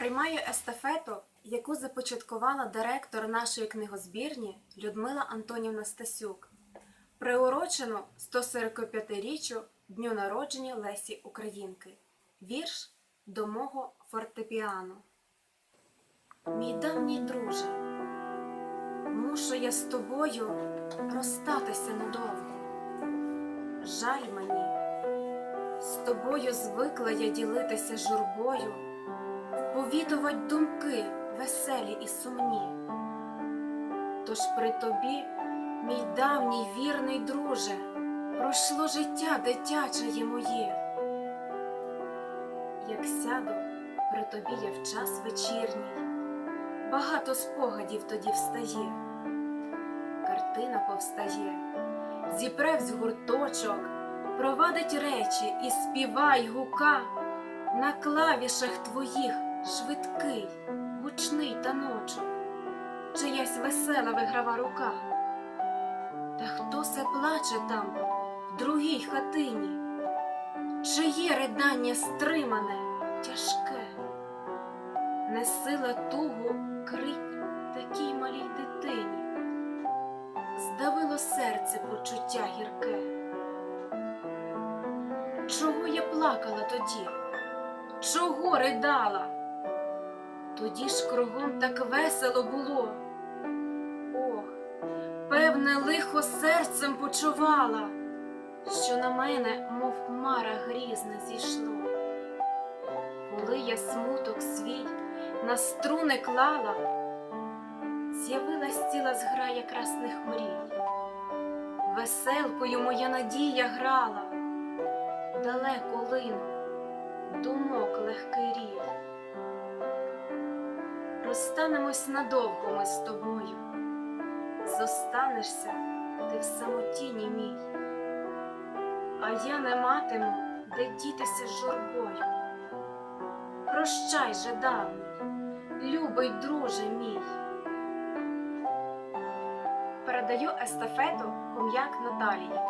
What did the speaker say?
Приймаю естафету, яку започаткувала директор нашої книгозбірні Людмила Антонівна Стасюк, приурочену 145-річчю Дню народження Лесі Українки. Вірш до мого фортепіано. Мій давній друже, мушу я з тобою розстатися надовго. Жаль мені, з тобою звикла я ділитися журбою, повідувать думки веселі і сумні. Тож при тобі, мій давній вірний друже, пройшло життя дитяче моє. Як сяду, при тобі я в час вечірній, багато спогадів тоді встає, картина повстає, зіпрев гурточок, провадить речі і співай гука. На клавішах твоїх швидкий, гучний таночок, чиясь весела виграва рука. Та хто се плаче там в другій хатині? Чиє ридання стримане, тяжке, не сила тугу крить такій малій дитині, здавило серце почуття гірке. Чого я плакала тоді? Чого ридала? Тоді ж кругом так весело було. Ох, певне, лихо серцем почувала, що на мене, мов хмара грізна, зійшло. Коли я смуток свій на струни клала, з'явилась ціла зграя красних мрій. Веселкою моя надія грала, далеко линув Розстанемось надовго ми з тобою, зостанешся ти в самотіні мій, а я не матиму, де дітися журбою. Прощай же давній, любий друже мій. Передаю естафету ком'як Наталії.